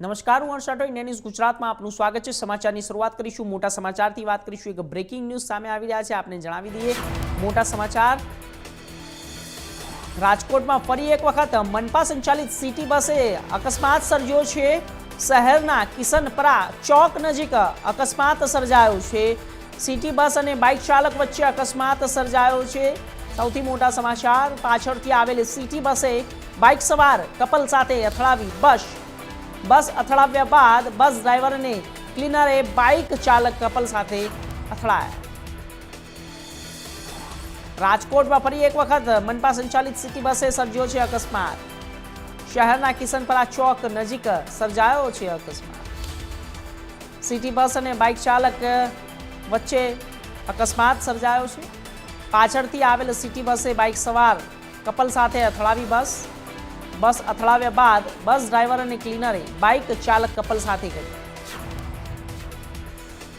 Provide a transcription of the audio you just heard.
નમસ્કાર, હું હર્ષાટો India news ગુજરાતમાં આપનું સ્વાગત છે. સમાચારની શરૂઆત કરીશું. મોટા સમાચારથી વાત કરીશું. એક બ્રેકિંગ ન્યૂઝ સામે આવી રહ્યા છે. આપને જણાવી દઈએ, મોટા સમાચાર. રાજકોટમાં ફરી એક વખત મનપા સંચાલિત સિટી બસે અકસ્માત સર્જ્યો છે. શહેરના કિશનપરા ચોક નજીક અકસ્માત સર્જાયો છે. સિટી બસ અને બાઇક ચાલક વચ્ચે અકસ્માત સર્જાયો છે. સૌથી મોટા સમાચાર, પાછળથી આવેલી સિટી બસે બાઇક સવાર કપલ સાથે અથડાવી બસ બસ અથડાવ્યા બાદ બસ ડ્રાઈવર અને ક્લીનરે બાઇક ચાલક કપલ સાથે અથડાયા. રાજકોટમાં ફરી એક વખત મનપા સંચાલિત સિટી બસે સર્જ્યો છે અકસ્માત. શહેરના કિશનપરા ચોક નજીક સર્જાયો છે અકસ્માત. સિટી બસ અને બાઇક ચાલક વચ્ચે અકસ્માત સર્જાયો છે. પાછળથી આવેલ સિટી બસે બાઇક સવાર કપલ સાથે અથડાવી બસ બસ અથડાવ્યા બાદ બસ ડ્રાઈવર અને ક્લીનરે બાઇક ચાલક કપલ સાથે કરી